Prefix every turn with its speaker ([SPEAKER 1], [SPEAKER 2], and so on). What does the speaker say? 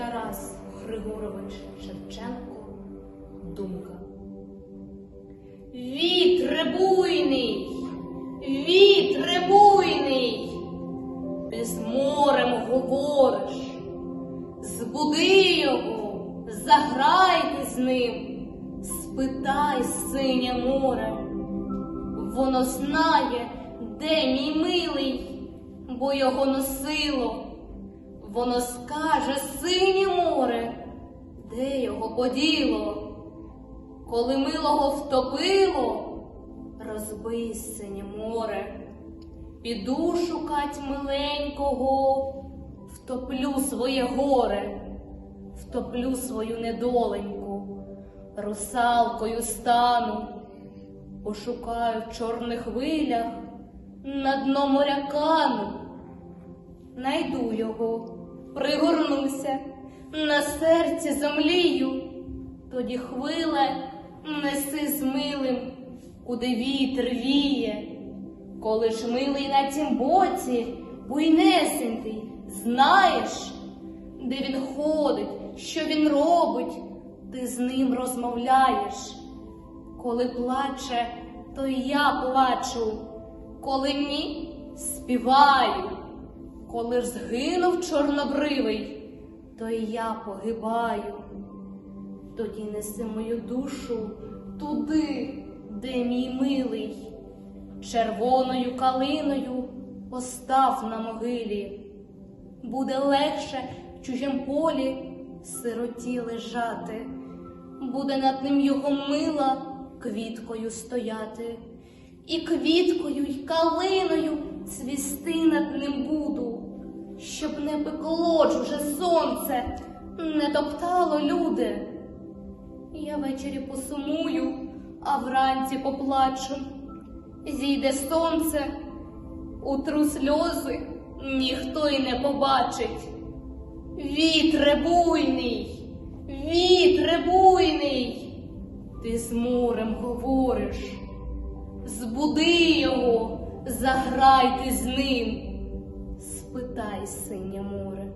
[SPEAKER 1] Тарас Григорович Шевченко Думка. Вітре буйний, вітре ти з морем говориш, збуди його, заграйте з ним, спитай синє море. Воно знає, де мій милий, бо його носило. Воно скаже синє море, де його поділо. Коли милого втопило, розбий синє море. Піду шукать миленького, втоплю своє горе, втоплю свою недоленьку, русалкою стану, пошукаю в чорних хвилях на дно моря кану. Найду його, пригорнуся, на серці замлію, тоді хвиле неси з милим, куди вітер віє. Коли ж милий на тім боці, буйнесенький, знаєш, де він ходить, що він робить, ти з ним розмовляєш. Коли плаче, то й я плачу, коли ні, співаю. Коли ж згинув чорнобривий, то й я погибаю. Тоді неси мою душу туди, де мій милий, червоною калиною постав на могилі. Буде легше в чужім полі сироті лежати, буде над ним його мила квіткою стояти, і квіткою, й калиною цвісти над ним буду, щоб не пекло чуже сонце, не топтало люди. Я ввечері посумую, а вранці поплачу. Зійде сонце, утру сльози ніхто й не побачить. Вітре буйний, вітре буйний, ти з морем говориш, збуди його, заграйте з ним, спитай синє море.